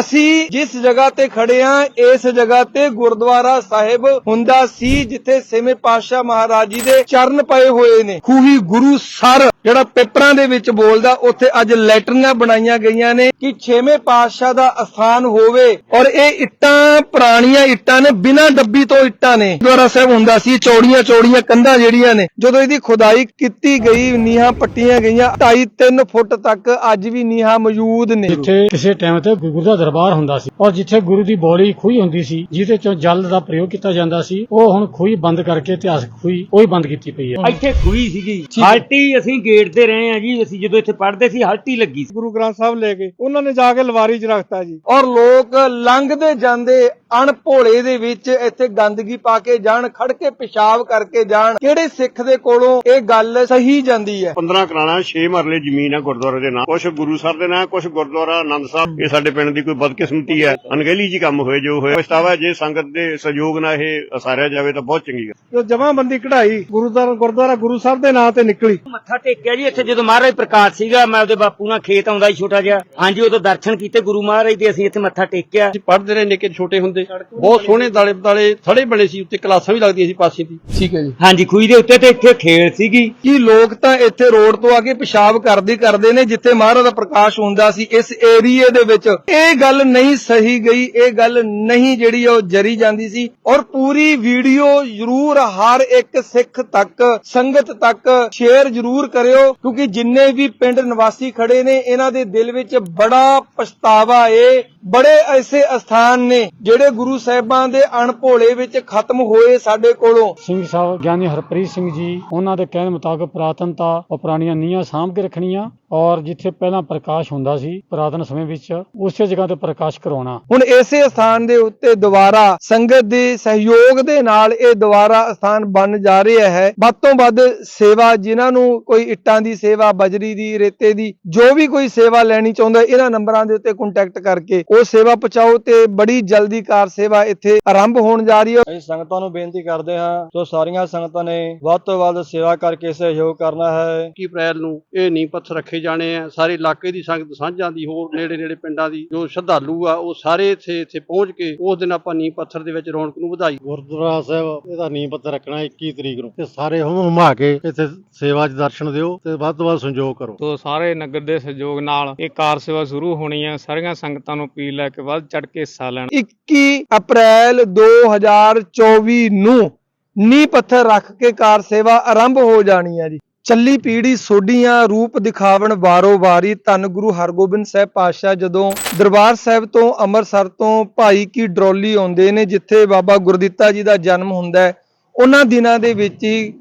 ਅਸੀਂ ਜਿਸ ਜਗ੍ਹਾ ਤੇ ਖੜੇ ਆ, ਇਸ ਜਗ੍ਹਾ ਤੇ ਗੁਰਦੁਆਰਾ ਸਾਹਿਬ ਹੁੰਦਾ ਸੀ, ਜਿੱਥੇ ਛੇਵੇਂ ਪਾਤਸ਼ਾਹ ਮਹਾਰਾਜ ਜੀ ਦੇ ਚਰਨ ਪਏ ਹੋਏ ਨੇ। ਖੂਹੀ ਗੁਰੂ ਸਰ ਜਿਹੜਾ ਪੇਪਰਾਂ ਦੇ ਵਿੱਚ ਬੋਲਦਾ ਉੱਥੇ ਅੱਜ ਲੈਟਰੀਆਂ ਬਣਾਈਆਂ ਗਈਆਂ ਨੇ ਕਿ ਛੇਵੇਂ ਪਾਤਸ਼ਾਹ ਦਾ ਅਸਥਾਨ ਹੋਵੇ। ਔਰ ਇਹ ਇੱਟਾਂ ਪੁਰਾਣੀਆਂ ਇੱਟਾਂ ਨੇ ਬਿਨਾਂ ਡੱਬੀ ਤੋਂ ਇੱਟਾਂ ਨੇ। ਗੁਰਦੁਆਰਾ ਸਾਹਿਬ ਹੁੰਦਾ ਸੀ ਚੌੜੀਆਂ ਚੌੜੀਆਂ ਕੰਧਾਂ ਜਿਹੜੀਆਂ ਨੇ ਜਦੋਂ ਇਹਦੀ ਖੁਦਾਈ ਕੀਤੀ ਗਈ ਨੀਹਾਂ ਪੱਟੀਆਂ ਗਈਆਂ 2.5 3 ਫੁੱਟ ਤੱਕ ਅੱਜ ਵੀ ਨੀਹਾਂ ਮੌਜੂਦ ਨੇ। ਜਿੱਥੇ ਕਿਸੇ ਟਾਈਮ ਤੇ ਗੁਰੂ ਦਾ ਦਰਬਾਰ ਹੁੰਦਾ ਸੀ ਔਰ ਜਿੱਥੇ ਗੁਰੂ ਦੀ ਬੋਲੀ ਖੂਹੀ ਹੁੰਦੀ ਸੀ ਜਿਹਦੇ ਚੋਂ ਜਲ ਦਾ ਪ੍ਰਯੋਗ ਕੀਤਾ ਜਾਂਦਾ ਸੀ ਉਹ ਹੁਣ ਖੂਹੀ ਬੰਦ ਕਰਕੇ ਇਤਿਹਾਸਕ ਖੂਹੀ ਉਹ ਹੀ ਬੰਦ ਕੀਤੀ ਪਈ ਹੈ। ਇੱਥੇ ਖੂਹੀ ਸੀਗੀ। ਹਲਟੀ ਅਸੀਂ ਗੇਟ ਤੇ ਰਹੇ ਆ ਜੀ ਅਸੀਂ ਜਦੋਂ ਇੱਥੇ ਪੜ੍ਹਦੇ ਸੀ ਹਲਟੀ ਲੱਗੀ ਸੀ। ਗੁਰੂ ਗ੍ਰੰਥ ਸਾਹਿਬ ਲੈ ਗਏ ਉਹਨਾਂ ਨੇ ਜਾ ਕੇ ਲਵਾਰੀ 'ਚ ਰੱਖਤਾ ਜੀ। ਔਰ ਲੋਕ ਲੰਘਦੇ ਜਾਂਦੇ ਅਣਭੋਲੇ ਦੇ ਵਿੱਚ ਇੱਥੇ ਗੰਦਗੀ ਪਾ ਕੇ ਜਾਣ ਖੜ ਕੇ ਪਿਸ਼ਾਬ ਕਰਕੇ ਜਾਣ। ਕਿਹੜੇ ਸਿੱਖ ਦੇ ਕੋਲੋਂ ਇਹ ਗੱਲ ਸਹੀ ਜਾਂਦੀ ਹੈ? 15 ਕਰਾਣਾ 6 ਮਰਲੇ ਜ਼ਮੀਨ ਆ ਗੁਰਦੁਆਰੇ ਦੇ ਨਾਂ। ਕੁਝ ਗੁਰੂ ਸਾਹਿਬ ਦੇ ਨਾਂ ਕੁਝ ਗੁਰਦੁਆਰਾ ਆਨੰਦ ਸਾਹਿਬ। ਇਹ ਸਾਡੇ ਪਿੰਡ ਦੀ ਕੋਈ ਬਦਕਿਸਮਤੀ ਹੈ। ਅਣਗਹਿਲੀ ਜੀ ਕੰਮ ਹੋਏ ਜੋ ਹੋਇਆ ਪਛਤਾਵਾ ਜੇ ਸੰਗਤ ਦੇ ਸਹਿਯੋਗ ਨਾਲ ਇਹ ਅਸਾਰਿਆ ਜਾਵੇ ਤਾਂ ਬਹੁਤ ਚੰਗੀ ਗੱਲ ਜੋ ਜਮਾਬੰਦੀ ਕਢਾਈ ਗੁਰਦੁਆਰਾ ਗੁਰਦੁਆਰਾ ਗੁਰੂ ਸਾਹਿਬ ਦੇ ਨਾਂ ਤੇ ਨਿਕਲੀ। ਮੱਥਾ ਟੇਕਿਆ ਜੀ ਇੱਥੇ ਜਦੋਂ ਮਹਾਰਾਜ ਪ੍ਰਕਾਸ਼ ਸੀਗਾ ਮੈਂ ਉਹਦੇ ਬਾਪੂ ਨਾਲ ਖੇਤ ਆਉਂਦਾ ਸੀ ਛੋਟਾ ਜਿਹਾ। ਹਾਂਜੀ ਉਦੋਂ ਦਰਸ਼ਨ ਕੀਤੇ ਗੁਰੂ ਮਹਾਰਾਜ ਦੇ ਅਸੀਂ ਇੱਥੇ ਮੱਥਾ ਟੇਕਿਆ। ਅਸੀਂ ਪੜ੍ਹਦੇ ਰਹੇ ਨਿੱਕੇ ਛੋਟੇ ਹੁੰਦੇ। ਬਹੁਤ ਸੋਹਣੇ ਦਾਲੇ ਦਾਲੇ ਥੜੇ ਬਣੇ ਸੀ ਉੱਤੇ ਕਲਾਸਾਂ ਵੀ ਲੱਗਦੀਆਂ ਸੀ ਪਾਸੇ ਦੀ। ਠੀਕ ਹੈ ਜੀ। ਹਾਂਜੀ ਖੂਹੀ ਦੇ ਉੱਤੇ ਤੇ ਇੱਥੇ ਖੇਲ ਸੀਗੀ। ਕੀ ਲੋਕ ਤਾਂ ਇੱਥੇ ਰੋਡ ਤੋਂ ਆ ਕੇ ਪਿਸ਼ਾਬ ਕਰਦੇ ਕਰਦੇ ਨੇ ਜਿੱਥੇ ਮਹਾਰਾਜ ਦਾ ਪ੍ਰਕਾਸ਼ ਹੁੰਦਾ ਸੀ ਇਸ ਏਰੀਏ ਦੇ ਵਿੱਚ। ਇਹ ਗੱਲ ਨਹੀਂ ਸਹੀ ਗਈ ਇਹ ਗੱਲ ਨਹੀਂ ਜਿਹੜੀ ਉਹ ਜਰੀ ਜਾਂਦੀ ਸੀ। ਔਰ ਪੂਰੀ ਵੀਡੀਓ ਜ਼ਰੂਰ ਹਰ ਇੱਕ ਸਿੱਖ ਤੱਕ ਸੰਗਤ ਤੱਕ ਸ਼ੇਅਰ ਜ਼ਰੂਰ ਕਰਿਓ ਕਿਉਂਕਿ ਜਿੰਨੇ ਵੀ ਪਿੰਡ ਨਿਵਾਸੀ ਖੜੇ ਨੇ ਇਹਨਾਂ ਦੇ ਦਿਲ ਵਿੱਚ ਬੜਾ ਪਛਤਾਵਾ ਏ। ਬੜੇ ਐਸੇ ਅਸਥਾਨ ਨੇ ਜਿਹੜੇ ਗੁਰੂ ਸਾਹਿਬਾਂ ਦੇ ਅਣਭੋਲੇ ਵਿੱਚ ਖਤਮ ਹੋਏ ਸਾਡੇ ਕੋਲੋਂ। ਸਿੰਘ ਸਾਹਿਬ ਗਿਆਨੀ ਹਰਪ੍ਰੀਤ ਸਿੰਘ ਜੀ ਉਹਨਾਂ ਦੇ ਕਹਿਣ ਮੁਤਾਬਕ ਪੁਰਾਤਨਤਾ ਔਰ ਪੁਰਾਣੀਆਂ ਨੀਹਾਂ ਸਾਂਭ ਕੇ ਰੱਖਣੀਆਂ ਔਰ ਜਿੱਥੇ ਪਹਿਲਾਂ ਪ੍ਰਕਾਸ਼ ਹੁੰਦਾ ਸੀ ਪੁਰਾਤਨ ਸਮੇਂ ਵਿੱਚ ਉਸੇ ਜਗ੍ਹਾ ਤੇ ਪ੍ਰਕਾਸ਼ ਕਰਾਉਣਾ। ਹੁਣ ਇਸੇ ਸਥਾਨ ਦੇ ਉੱਤੇ ਦੁਬਾਰਾ ਸੰਗਤ ਦੇ ਸਹਿਯੋਗ ਦੇ ਨਾਲ ਇਹ ਦੁਬਾਰਾ ਸਥਾਨ ਬਣ ਜਾ ਰਿਹਾ ਹੈ। ਵੱਧ ਤੋਂ ਵੱਧ ਸੇਵਾ ਜਿਨ੍ਹਾਂ ਨੂੰ ਕੋਈ ਇੱਟਾਂ ਦੀ ਸੇਵਾ ਬਜਰੀ ਦੀ ਰੇਤੇ ਦੀ ਜੋ ਵੀ ਕੋਈ ਸੇਵਾ ਲੈਣੀ ਚਾਹੁੰਦਾ ਇਹਨਾਂ ਨੰਬਰਾਂ ਦੇ ਉੱਤੇ ਕੰਟੈਕਟ ਕਰਕੇ ਉਹ ਸੇਵਾ ਪਹੁੰਚਾਓ ਤੇ ਬੜੀ ਜਲਦੀ ਕਾਰ ਸੇਵਾ ਇੱਥੇ ਆਰੰਭ ਹੋਣ ਜਾ ਰਹੀ ਹੈ। ਅਸੀਂ ਸੰਗਤਾਂ ਨੂੰ ਬੇਨਤੀ ਕਰਦੇ ਹਾਂ ਜੋ ਸਾਰੀਆਂ ਸੰਗਤਾਂ ਨੇ ਵੱਧ ਤੋਂ ਵੱਧ ਸੇਵਾ ਕਰਕੇ ਸਹਿਯੋਗ ਕਰਨਾ ਹੈ। 21 ਅਪ੍ਰੈਲ ਨੂੰ ਇਹ ਨੀਂਹ ਪੱਥਰ ਰੱਖੇ ਜਾਣੇ ਆ। ਸਾਰੇ ਇਲਾਕੇ ਦੀ ਸੰਗਤ ਸਾਂਝਾਂ ਦੀ ਹੋਰ ਨੇੜੇ ਨੇੜੇ ਪਿੰਡਾਂ ਦੀ ਜੋ ਸ਼ਰਧਾਲੂ ਆ ਉਹ ਸਾਰੇ ਇੱਥੇ ਇੱਥੇ ਪਹੁੰਚ ਕੇ ਉਸ ਦਿਨ ਆਪਾਂ ਨੀਂਹ ਪੱਥਰ ਦੇ ਵਿੱਚ ਰੌਣਕ ਨੂੰ ਵਧਾਈ ਗੁਰਦੁਆਰਾ ਸਾਹਿਬ ਇਹਦਾ ਨੀਂਹ ਪੱਥਰ ਰੱਖਣਾ 21 ਤਰੀਕ ਨੂੰ ਤੇ ਸਾਰੇ ਹੁਮ ਹੁਮਾ ਕੇ ਇੱਥੇ ਸੇਵਾ 'ਚ ਦਰਸ਼ਨ ਦਿਓ। ਤੇ ਵੱਧ ਤੋਂ ਵੱਧ ਸੰਯੋਗ ਕਰੋ। ਤੋ ਸਾਰੇ ਨਗਰ ਦੇ ਸਹਿਯੋਗ ਨਾਲ ਇਹ ਕਾਰ ਸੇਵਾ ਸ਼ੁਰੂ ਹੋਣੀ ਹੈ ਸਾਰੀਆਂ ਸੰਗਤਾਂ ਨੂੰ ਅਪੀਲ ਹੈ ਕਿ ਵੱਧ ਚੜ ਕੇ ਹਿੱਸਾ ਲੈਣ। 21 ਅਪ੍ਰੈਲ 2024 ਨੂੰ ਨੀਂਹ ਪੱਥਰ ਰੱਖ ਕੇ ਕਾਰ ਸੇਵਾ ਆਰੰਭ ਹੋ ਜਾਣੀ ਹੈ ਜੀ। ਚੱਲੀ ਪੀੜੀ ਸੋਢੀਆਂ ਰੂਪ ਦਿਖਾਵਣ ਵਾਰੋ ਵਾਰੀ ਧੰਨ ਗੁਰੂ ਹਰਗੋਬਿੰਦ ਸਾਹਿਬ ਪਾਤਸ਼ਾਹ ਜਦੋਂ ਦਰਬਾਰ ਸਾਹਿਬ ਤੋਂ ਅੰਮ੍ਰਿਤਸਰ ਤੋਂ ਭਾਈ ਕੀ ਡਰੋਲੀ ਆਉਂਦੇ ਨੇ ਜਿੱਥੇ ਬਾਬਾ ਗੁਰਦਿੱਤਾ ਜੀ ਦਾ ਜਨਮ ਹੁੰਦਾ ਹੈ ਉਹਨਾਂ ਦਿਨਾਂ ਦੇ ਵਿੱਚ ਹੀ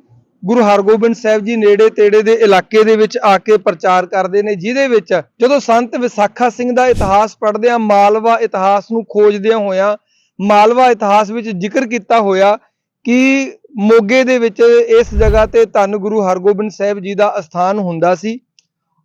ਗੁਰੂ ਹਰਗੋਬਿੰਦ ਸਾਹਿਬ ਜੀ ਨੇੜੇ ਤੇੜੇ ਦੇ ਇਲਾਕੇ ਦੇ ਵਿੱਚ ਆ ਕੇ ਪ੍ਰਚਾਰ ਕਰਦੇ ਨੇ, ਜਿਹਦੇ ਵਿੱਚ ਜਦੋਂ ਸੰਤ ਵਿਸਾਖਾ ਸਿੰਘ ਦਾ ਇਤਿਹਾਸ ਪੜ੍ਹਦੇ ਆ ਮਾਲਵਾ ਇਤਿਹਾਸ ਨੂੰ ਖੋਜਦਿਆਂ ਹੋਇਆਂ, ਮਾਲਵਾ ਇਤਿਹਾਸ ਵਿੱਚ ਜ਼ਿਕਰ ਕੀਤਾ ਹੋਇਆ ਕਿ ਮੋਗੇ ਦੇ ਵਿੱਚ ਇਸ ਜਗ੍ਹਾ ਤੇ ਧੰਨ ਗੁਰੂ ਹਰਗੋਬਿੰਦ ਸਾਹਿਬ ਜੀ ਦਾ ਅਸਥਾਨ ਹੁੰਦਾ ਸੀ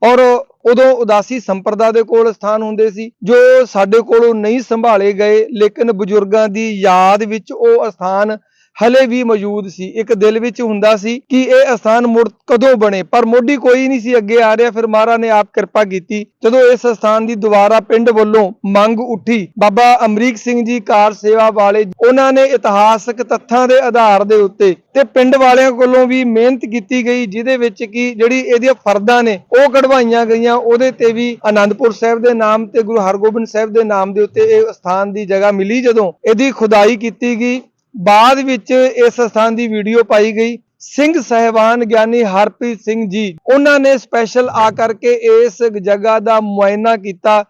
ਔਰ ਉਦੋਂ ਉਦਾਸੀ ਸੰਪਰਦਾ ਦੇ ਕੋਲ ਸਥਾਨ ਹੁੰਦੇ ਸੀ, ਜੋ ਸਾਡੇ ਕੋਲੋਂ ਨਹੀਂ ਸੰਭਾਲੇ ਗਏ, ਲੇਕਿਨ ਬਜ਼ੁਰਗਾਂ ਦੀ ਯਾਦ ਵਿੱਚ ਉਹ ਅਸਥਾਨ ਹਲੇ ਵੀ ਮੌਜੂਦ ਸੀ। ਇੱਕ ਦਿਲ ਵਿੱਚ ਹੁੰਦਾ ਸੀ ਕਿ ਇਹ ਅਸਥਾਨ ਮੁੜ ਕਦੋਂ ਬਣੇ, ਪਰ ਮੋਢੀ ਕੋਈ ਨਹੀਂ ਸੀ ਅੱਗੇ ਆ ਰਿਹਾ। ਫਿਰ ਮਹਾਰਾਜ ਨੇ ਆਪ ਕਿਰਪਾ ਕੀਤੀ। ਜਦੋਂ ਇਸ ਅਸਥਾਨ ਦੀ ਦੁਬਾਰਾ ਪਿੰਡ ਵੱਲੋਂ ਮੰਗ ਉੱਠੀ, ਬਾਬਾ ਅਮਰੀਕ ਸਿੰਘ ਜੀ ਕਾਰ ਸੇਵਾ ਵਾਲੇ, ਉਹਨਾਂ ਨੇ ਇਤਿਹਾਸਕ ਤੱਥਾਂ ਦੇ ਆਧਾਰ ਦੇ ਉੱਤੇ ਤੇ ਪਿੰਡ ਵਾਲਿਆਂ ਕੋਲੋਂ ਵੀ ਮਿਹਨਤ ਕੀਤੀ ਗਈ, ਜਿਹਦੇ ਵਿੱਚ ਕਿ ਜਿਹੜੀ ਇਹਦੀਆਂ ਫਰਦਾਂ ਨੇ, ਉਹ ਕਢਵਾਈਆਂ ਗਈਆਂ। ਉਹਦੇ ਤੇ ਵੀ ਆਨੰਦਪੁਰ ਸਾਹਿਬ ਦੇ ਨਾਮ ਤੇ ਗੁਰੂ ਹਰਗੋਬਿੰਦ ਸਾਹਿਬ ਦੇ ਨਾਮ ਦੇ ਉੱਤੇ ਇਹ ਸਥਾਨ ਦੀ ਜਗ੍ਹਾ ਮਿਲੀ। ਜਦੋਂ ਇਹਦੀ ਖੁਦਾਈ ਕੀਤੀ ਗਈ ਬਾਅਦ ਵਿੱਚ ਇਸ ਸਥਾਨ ਦੀ ਵੀਡੀਓ ਪਾਈ ਗਈ। ਸਿੰਘ ਸਹਿਬਾਨ ਗਿਆਨੀ ਹਰਪ੍ਰੀਤ ਸਿੰਘ ਜੀ, ਉਹਨਾਂ ਨੇ ਸਪੈਸ਼ਲ ਆ ਕਰਕੇ ਇਸ ਜਗ੍ਹਾ ਦਾ ਮੁਆਇਨਾ ਕੀਤਾ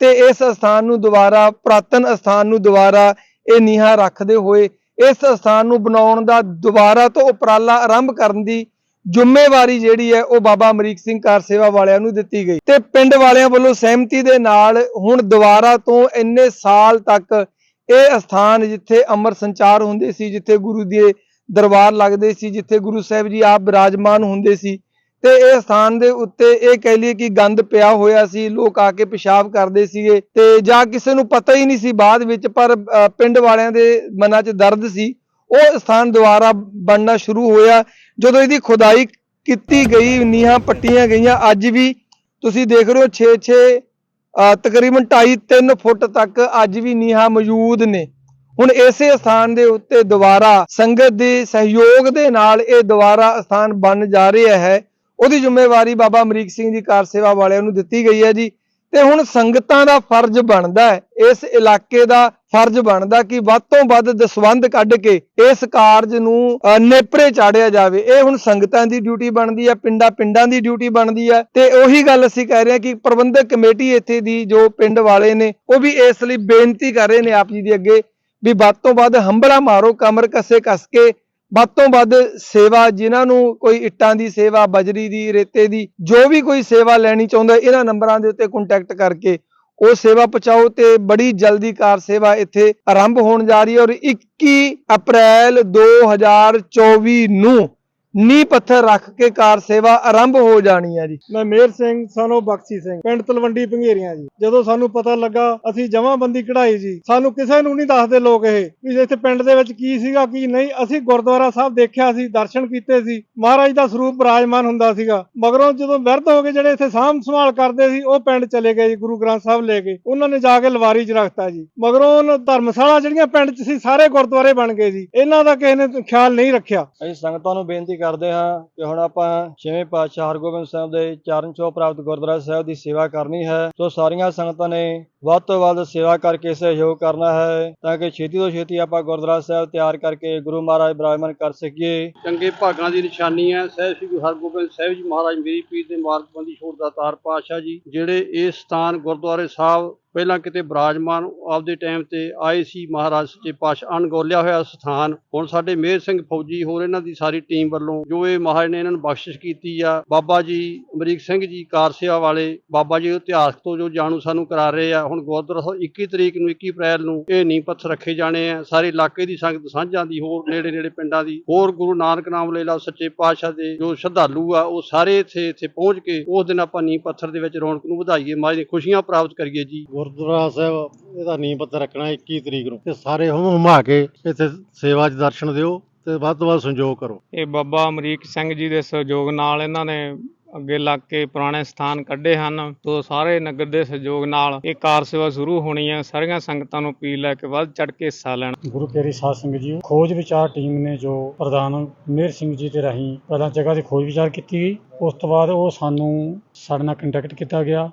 ਤੇ ਇਸ ਸਥਾਨ ਨੂੰ ਦੁਬਾਰਾ, ਪੁਰਾਤਨ ਸਥਾਨ ਨੂੰ ਦੁਬਾਰਾ ਇਹ ਨੀਹਾਂ ਰੱਖਦੇ ਹੋਏ ਇਸ ਸਥਾਨ ਨੂੰ ਬਣਾਉਣ ਦਾ ਦੁਬਾਰਾ ਤੋਂ ਉਪਰਾਲਾ ਆਰੰਭ ਕਰਨ ਦੀ ਜ਼ਿੰਮੇਵਾਰੀ ਜਿਹੜੀ ਹੈ ਉਹ ਬਾਬਾ ਅਮਰੀਕ ਸਿੰਘ ਕਾਰ ਸੇਵਾ ਵਾਲਿਆਂ ਨੂੰ ਦਿੱਤੀ ਗਈ। ਤੇ ਪਿੰਡ ਵਾਲਿਆਂ ਵੱਲੋਂ ਸਹਿਮਤੀ ਦੇ ਨਾਲ ਹੁਣ ਦੁਬਾਰਾ ਤੋਂ ਇੰਨੇ ਸਾਲ ਤੱਕ ਇਹ ਅਸਥਾਨ ਜਿੱਥੇ ਅਮਰ ਸੰਚਾਰ ਹੁੰਦੇ ਸੀ ਜਿੱਥੇ ਗੁਰੂ ਦੇ ਦਰਬਾਰ ਲੱਗਦੇ ਸੀ ਜਿੱਥੇ ਗੁਰੂ ਸਾਹਿਬ ਜੀ ਆਪ ਬਿਰਾਜਮਾਨ ਹੁੰਦੇ ਸੀ ਤੇ ਇਹ ਸਥਾਨ ਦੇ ਉੱਤੇ ਇਹ ਕਹਿ ਲਈਏ ਕਿ ਗੰਦ ਪਿਆ ਹੋਇਆ ਸੀ ਲੋਕ ਆ ਕੇ ਪਿਸ਼ਾਬ ਕਰਦੇ ਸੀਗੇ ਤੇ ਜਾਂ ਕਿਸੇ ਨੂੰ ਪਤਾ ਹੀ ਨਹੀਂ ਸੀ ਬਾਅਦ ਵਿੱਚ ਪਰ ਅ, ਪਿੰਡ ਵਾਲਿਆਂ ਦੇ ਮਨਾਂ 'ਚ ਦਰਦ ਸੀ। ਉਹ ਸਥਾਨ ਦੁਬਾਰਾ ਬਣਨਾ ਸ਼ੁਰੂ ਹੋਇਆ। ਜਦੋਂ ਇਹਦੀ ਖੁਦਾਈ ਕੀਤੀ ਗਈ ਨੀਹਾਂ ਪੱਟੀਆਂ ਗਈਆਂ ਅੱਜ ਵੀ ਤੁਸੀਂ ਦੇਖ ਰਹੇ ਹੋ 6-6 ਤਕਰੀਬਨ 2.5-3 ਫੁੱਟ ਤੱਕ ਅੱਜ ਵੀ ਨੀਹਾਂ ਮੌਜੂਦ ਨੇ। ਹੁਣ ਇਸੇ ਸਥਾਨ ਦੇ ਉੱਤੇ ਦੁਬਾਰਾ ਸੰਗਤ ਦੇ ਸਹਿਯੋਗ ਦੇ ਨਾਲ ਇਹ ਦੁਬਾਰਾ ਸਥਾਨ ਬਣ ਜਾ ਰਿਹਾ ਹੈ। ਉਹਦੀ ਜ਼ਿੰਮੇਵਾਰੀ ਬਾਬਾ ਅਮਰੀਕ ਸਿੰਘ ਜੀ ਕਾਰ ਸੇਵਾ ਵਾਲਿਆਂ ਨੂੰ ਦਿੱਤੀ ਗਈ ਹੈ ਜੀ। ਤੇ ਹੁਣ ਸੰਗਤਾਂ ਦਾ ਫਰਜ਼ ਬਣਦਾ ਹੈ, ਇਸ ਇਲਾਕੇ ਦਾ ਫਰਜ਼ ਬਣਦਾ ਕਿ ਵੱਧ ਤੋਂ ਵੱਧ ਦਸਵੰਧ ਕੱਢ ਕੇ ਇਸ ਕਾਰਜ ਨੂੰ ਨੇਪਰੇ ਚਾੜਿਆ ਜਾਵੇ। ਇਹ ਹੁਣ ਸੰਗਤਾਂ ਦੀ ਡਿਊਟੀ ਬਣਦੀ ਹੈ, ਪਿੰਡਾਂ ਪਿੰਡਾਂ ਦੀ ਡਿਊਟੀ ਬਣਦੀ ਹੈ। ਤੇ ਉਹੀ ਗੱਲ ਅਸੀਂ ਕਹਿ ਰਹੇ ਹਾਂ ਕਿ ਪ੍ਰਬੰਧਕ ਕਮੇਟੀ ਇੱਥੇ ਦੀ ਜੋ ਪਿੰਡ ਵਾਲੇ ਨੇ, ਉਹ ਵੀ ਇਸ ਲਈ ਬੇਨਤੀ ਕਰ ਰਹੇ ਨੇ ਆਪ ਜੀ ਦੇ ਅੱਗੇ ਵੀ ਵੱਧ ਤੋਂ ਵੱਧ ਹੰਬਲਾ ਮਾਰੋ, ਕਮਰ ਕੱਸੇ ਕੱਸ ਕੇ ਵੱਧ ਤੋਂ ਵੱਧ ਸੇਵਾ ਜਿਨ੍ਹਾਂ ਨੂੰ ਕੋਈ ਇੱਟਾਂ ਦੀ ਸੇਵਾ, ਬਜਰੀ ਦੀ, ਰੇਤੇ ਦੀ, ਜੋ ਵੀ ਕੋਈ ਸੇਵਾ ਲੈਣੀ ਚਾਹੁੰਦਾ ਇਹਨਾਂ ਨੰਬਰਾਂ ਦੇ ਉੱਤੇ ਕੰਟੈਕਟ ਕਰਕੇ ਉਹ ਸੇਵਾ ਪਹੁੰਚਾਓ ਤੇ ਬੜੀ ਜਲਦੀ ਕਾਰ ਸੇਵਾ ਇੱਥੇ ਆਰੰਭ ਹੋਣ ਜਾ ਰਹੀ ਹੈ ਔਰ 21 ਅਪ੍ਰੈਲ 2024 ਨੂੰ ਨੀਂਹ ਪੱਥਰ ਰੱਖ ਕੇ ਕਾਰ ਸੇਵਾ ਆਰੰਭ ਹੋ ਜਾਣੀ ਹੈ ਜੀ। ਮੈਂ ਮੇਰ ਸਿੰਘ ਸਾਨੂੰ ਬਖਸ਼ੀ ਸਿੰਘ ਪਿੰਡ ਤਲਵੰਡੀ ਪੰਘੇਰੀਆਂ ਜੀ। ਜਦੋਂ ਸਾਨੂੰ ਪਤਾ ਲੱਗਾ ਅਸੀਂ ਜਮਾਬੰਦੀ ਕਢਾਈ ਜੀ। ਸਾਨੂੰ ਕਿਸੇ ਨੂੰ ਨਹੀਂ ਦੱਸਦੇ ਲੋਕ ਇਹ ਵੀ ਇੱਥੇ ਪਿੰਡ ਦੇ ਵਿੱਚ ਕੀ ਸੀਗਾ ਕੀ ਨਹੀਂ। ਅਸੀਂ ਗੁਰਦੁਆਰਾ ਸਾਹਿਬ ਦੇਖਿਆ ਸੀ ਦਰਸ਼ਨ ਕੀਤੇ ਸੀ। ਮਹਾਰਾਜ ਦਾ ਸਰੂਪ ਬਿਰਾਜਮਾਨ ਹੁੰਦਾ ਸੀਗਾ। ਮਗਰੋਂ ਜਦੋਂ ਵਿਰਧ ਹੋ ਗਏ ਜਿਹੜੇ ਇੱਥੇ ਸਾਂਭ ਸੰਭਾਲ ਕਰਦੇ ਸੀ ਉਹ ਪਿੰਡ ਚਲੇ ਗਏ ਜੀ ਗੁਰੂ ਗ੍ਰੰਥ ਸਾਹਿਬ ਲੈ ਕੇ। ਉਹਨਾਂ ਨੇ ਜਾ ਕੇ ਲਵਾਰੀ 'ਚ ਰੱਖਤਾ ਜੀ। ਮਗਰੋਂ ਉਹਨਾਂ ਧਰਮਸ਼ਾਲਾ ਜਿਹੜੀਆਂ ਪਿੰਡ 'ਚ ਸੀ ਸਾਰੇ ਗੁਰਦੁਆਰੇ ਬਣ ਗਏ ਜੀ। ਇਹਨਾਂ ਦਾ ਕਿਸੇ ਨੇ ਖਿਆਲ ਨਹੀਂ ਰੱਖਿਆ। ਅਸੀਂ ਸੰਗਤਾਂ ਨੂੰ ਬੇਨਤੀ ਕਰਦੇ ਹਾਂ ਕਿ ਹੁਣ ਆਪਾਂ ਛੇਵੇਂ ਪਾਤਸ਼ਾਹ ਹਰਗੋਬਿੰਦ ਸਾਹਿਬ ਦੇ ਚਰਨ ਛੋਹ ਪ੍ਰਾਪਤ ਗੁਰਦੁਆਰਾ ਸਾਹਿਬ ਦੀ ਸੇਵਾ ਕਰਨੀ ਹੈ। ਸੋ ਸਾਰੀਆਂ ਸੰਗਤਾਂ ਨੇ ਵੱਧ ਤੋਂ ਵੱਧ ਸੇਵਾ ਕਰਕੇ ਸਹਿਯੋਗ ਕਰਨਾ ਹੈ ਤਾਂ ਕਿ ਛੇਤੀ ਤੋਂ ਛੇਤੀ ਆਪਾਂ ਗੁਰਦੁਆਰਾ ਸਾਹਿਬ ਤਿਆਰ ਕਰਕੇ ਗੁਰੂ ਮਹਾਰਾਜ ਬਰਾਜਮਾਨ ਕਰ ਸਕੀਏ। ਚੰਗੇ ਭਾਗਾਂ ਦੀ ਨਿਸ਼ਾਨੀ ਹੈ। ਸਹਿਬ ਸ੍ਰੀ ਗੁਰੂ ਹਰਗੋਬਿੰਦ ਸਾਹਿਬ ਜੀ ਮਹਾਰਾਜ ਮੇਰੀ ਪੀਰ ਦੇ ਮਾਰਗਬੰਦੀ ਛੋੜ ਦਾ ਤਾਰ ਪਾਤਸ਼ਾਹ ਜੀ, ਜਿਹੜੇ ਇਸ ਸਥਾਨ ਗੁਰਦੁਆਰੇ ਸਾਹਿਬ ਪਹਿਲਾਂ ਕਿਤੇ ਬਰਾਜਮਾਨ ਆਪਦੇ ਟਾਈਮ ਤੇ ਆਏ ਸੀ, ਮਹਾਰਾਜ ਸੱਚੇ ਪਾਤਸ਼ਾਹ ਅਣਗੌਲਿਆ ਹੋਇਆ ਸਥਾਨ। ਹੁਣ ਸਾਡੇ ਮੇਰ ਸਿੰਘ ਫੌਜੀ ਹੋਰ ਇਹਨਾਂ ਦੀ ਸਾਰੀ ਟੀਮ ਵੱਲੋਂ ਜੋ ਇਹ ਮਹਾਰਾਜ ਨੇ ਇਹਨਾਂ ਨੂੰ ਬਖਸ਼ਿਸ਼ ਕੀਤੀ ਆ, ਬਾਬਾ ਜੀ ਅਮਰੀਕ ਸਿੰਘ ਜੀ ਕਾਰ ਸੇਵਾ ਵਾਲੇ, ਬਾਬਾ ਜੀ ਇਤਿਹਾਸ ਤੋਂ ਜੋ ਜਾਣੂ ਸਾਨੂੰ ਕਰਾ ਰਹੇ ਆ ਹੁਣ ਗੁਰਦੁਆਰਾ ਸਾਹਿਬ 21 ਤਰੀਕ ਨੂੰ 21 ਅਪ੍ਰੈਲ ਨੂੰ ਇਹ ਨੀਂਹ ਪੱਥਰ ਰੱਖੇ ਜਾਣੇ ਆ। ਸਾਰੇ ਇਲਾਕੇ ਦੀ ਸੰਗਤ ਸਾਂਝਾਂ ਦੀ ਹੋਰ ਨੇੜੇ ਨੇੜੇ ਪਿੰਡਾਂ ਦੀ ਹੋਰ ਗੁਰੂ ਨਾਨਕ ਨਾਮ ਲੈ ਲਾ ਸੱਚੇ ਪਾਤਸ਼ਾਹ ਦੇ ਜੋ ਸ਼ਰਧਾਲੂ ਆ ਉਹ ਸਾਰੇ ਇੱਥੇ ਇੱਥੇ ਪਹੁੰਚ ਕੇ ਉਸ ਦਿਨ ਆਪਾਂ ਨੀਂਹ ਪੱਥਰ ਦੇ ਵਿੱਚ ਰੌਣਕ ਨੂੰ ਵਧਾਈਏ। ਮਹਾਰਾਜ ਦੀਆਂ ਖੁਸ਼ੀਆਂ ਪ੍ਰਾਪਤ ਕਰੀਏ ਜੀ। ਗੁਰਦੁਆਰਾ ਸਾਹਿਬ ਇਹਦਾ ਨੀਂਹ ਪੱਥਰ ਰੱਖਣਾ 21 ਤਰੀਕ ਨੂੰ। ਤੇ ਸਾਰੇ ਹੁਮ ਹੁਮਾ ਕੇ ਇੱਥੇ ਸੇਵਾ 'ਚ ਦਰਸ਼ਨ ਦਿਓ ਤੇ ਵੱਧ ਤੋਂ ਵੱਧ ਸੰਯੋਗ ਕਰੋ। ਇਹ ਬਾਬਾ ਅਮਰੀਕ ਸਿੰਘ ਜੀ ਦੇ ਸਹਿਯੋਗ ਨਾਲ ਇਹਨਾਂ ਨੇ ਅੱਗੇ ਲੱਗ ਕੇ ਪੁਰਾਣੇ ਸਥਾਨ ਕੱਢੇ ਹਨ। ਤੋਂ ਸਾਰੇ ਨਗਰ ਦੇ ਸਹਿਯੋਗ ਨਾਲ ਇਹ ਕਾਰ ਸੇਵਾ ਸ਼ੁਰੂ ਹੋਣੀ ਹੈ। ਸਾਰੀਆਂ ਸੰਗਤਾਂ ਨੂੰ ਅਪੀਲ ਹੈ ਕਿ ਵੱਧ ਚੜ ਕੇ ਹਿੱਸਾ ਲੈਣ। ਗੁਰੂ ਪਿਆਰੀ ਸਾਧ ਸੰਗਤ ਜੀ, ਖੋਜ ਵਿਚਾਰ ਟੀਮ ਨੇ ਜੋ ਪ੍ਰਧਾਨ ਮੇਰ ਸਿੰਘ ਜੀ ਦੇ ਰਾਹੀਂ ਪਹਿਲਾਂ ਜਗ੍ਹਾ ਦੀ ਖੋਜ ਵਿਚਾਰ ਕੀਤੀ ਉਸ ਤੋਂ ਬਾਅਦ ਉਹ ਸਾਨੂੰ ਸਾਡੇ ਨਾਲ ਕੰਟੈਕਟ ਕੀਤਾ ਗਿਆ।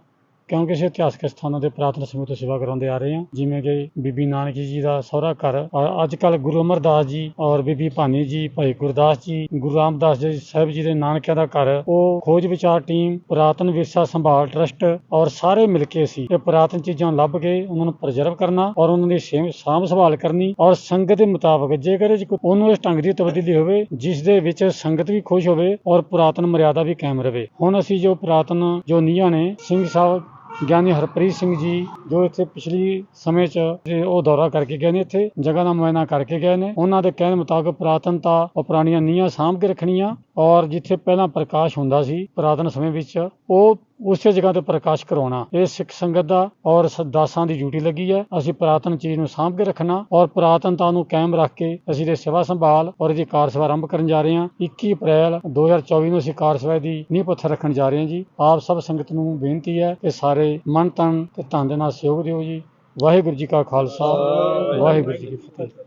ਕਿਉਂਕਿ ਅਸੀਂ ਇਤਿਹਾਸਕ ਸਥਾਨਾਂ ਦੇ ਪ੍ਰਾਤਨ ਸਮੇਂ ਤੋਂ ਸੇਵਾ ਕਰਾਉਂਦੇ ਆ ਰਹੇ ਹਾਂ। ਜਿਵੇਂ ਕਿ ਬੀਬੀ ਨਾਨਕੀ ਜੀ ਦਾ ਸਹੁਰਾ ਘਰ। ਅੱਜ ਕੱਲ ਗੁਰੂ ਅਮਰਦਾਸ ਜੀ ਔਰ ਬੀਬੀ ਭਾਨੀ ਜੀ, ਭਾਈ ਗੁਰਦਾਸ ਜੀ, ਗੁਰੂ ਰਾਮਦਾਸ ਜੀ ਸਾਹਿਬ ਜੀ ਦੇ ਨਾਨਕਿਆਂ ਦਾ ਘਰ। ਉਹ ਖੋਜ ਵਿਚਾਰ ਟੀਮ, ਪੁਰਾਤਨ ਵਿਰਸਾ ਸੰਭਾਲ ਟਰਸਟ ਔਰ ਸਾਰੇ ਮਿਲ ਕੇ ਅਸੀਂ ਇਹ ਪੁਰਾਤਨ ਚੀਜ਼ਾਂ ਲੱਭ ਕੇ ਉਹਨਾਂ ਨੂੰ ਪ੍ਰਜ਼ਰਵ ਕਰਨਾ ਔਰ ਉਹਨਾਂ ਦੀ ਸੇਵ, ਸਾਂਭ ਸੰਭਾਲ ਕਰਨੀ ਔਰ ਸੰਗਤ ਦੇ ਮੁਤਾਬਕ ਜੇਕਰ ਇਹ ਕੋਈ ਉਹਨੂੰ ਇਸ ਢੰਗ ਦੀ ਤਬਦੀਲੀ ਹੋਵੇ, ਜਿਸ ਦੇ ਵਿੱਚ ਸੰਗਤ ਵੀ ਖੁਸ਼ ਹੋਵੇ ਔਰ ਪੁਰਾਤਨ ਮਰਿਆਦਾ ਵੀ ਕਾਇਮ ਰਵੇ। ਹੁਣ ਅਸੀਂ ਜੋ ਪੁਰਾਤਨ ਜੋ ਨੀਹਾਂ ਨੇ, ਸਿੰਘ ਸਾਹਿਬ ਗਿਆਨੀ ਹਰਪ੍ਰੀਤ ਸਿੰਘ ਜੀ, ਜੋ ਇੱਥੇ ਪਿਛਲੀ ਸਮੇਂ 'ਚ ਉਹ ਦੌਰਾ ਕਰਕੇ ਗਏ ਨੇ ਇੱਥੇ, ਜਗ੍ਹਾ ਦਾ ਮੁਆਇਨਾ ਕਰਕੇ ਗਏ ਨੇ। ਉਹਨਾਂ ਦੇ ਕਹਿਣ ਮੁਤਾਬਕ ਪੁਰਾਤਨਤਾ ਉਹ ਪੁਰਾਣੀਆਂ ਨੀਹਾਂ ਸਾਂਭ ਕੇ ਰੱਖਣੀਆਂ ਔਰ ਜਿੱਥੇ ਪਹਿਲਾਂ ਪ੍ਰਕਾਸ਼ ਹੁੰਦਾ ਸੀ, ਪੁਰਾਤਨ ਸਮੇਂ ਵਿੱਚ, ਉਹ ਉਸੇ ਜਗ੍ਹਾ ਤੇ ਪ੍ਰਕਾਸ਼ ਕਰਵਾਉਣਾ ਇਹ ਸਿੱਖ ਸੰਗਤ ਦਾ ਔਰ ਦਾਸਾਂ ਦੀ ਡਿਊਟੀ ਲੱਗੀ ਹੈ। ਅਸੀਂ ਪੁਰਾਤਨ ਚੀਜ਼ ਨੂੰ ਸਾਂਭ ਕੇ ਰੱਖਣਾ ਔਰ ਪੁਰਾਤਨਤਾ ਨੂੰ ਕਾਇਮ ਰੱਖ ਕੇ ਅਸੀਂ ਦੇ ਸੇਵਾ ਸੰਭਾਲ ਔਰ ਇਹਦੀ ਕਾਰ ਸੇਵਾ ਆਰੰਭ ਕਰਨ ਜਾ ਰਹੇ ਹਾਂ। 21 ਅਪ੍ਰੈਲ 2024 ਨੂੰ ਅਸੀਂ ਕਾਰ ਸੇਵਾ ਦੀ ਨੀਂਹ ਪੱਥਰ ਰੱਖਣ ਜਾ ਰਹੇ ਹਾਂ ਜੀ। ਆਪ ਸਭ ਸੰਗਤ ਨੂੰ ਬੇਨਤੀ ਹੈ ਕਿ ਸਾਰੇ ਮਨ ਤਨ ਤੇ ਧਨ ਦੇ ਨਾਲ ਸਹਿਯੋਗ ਦਿਓ ਜੀ। ਵਾਹਿਗੁਰੂ ਜੀ ਕਾ ਖਾਲਸਾ, ਵਾਹਿਗੁਰੂ ਜੀ ਕੀ ਫਤਿਹ।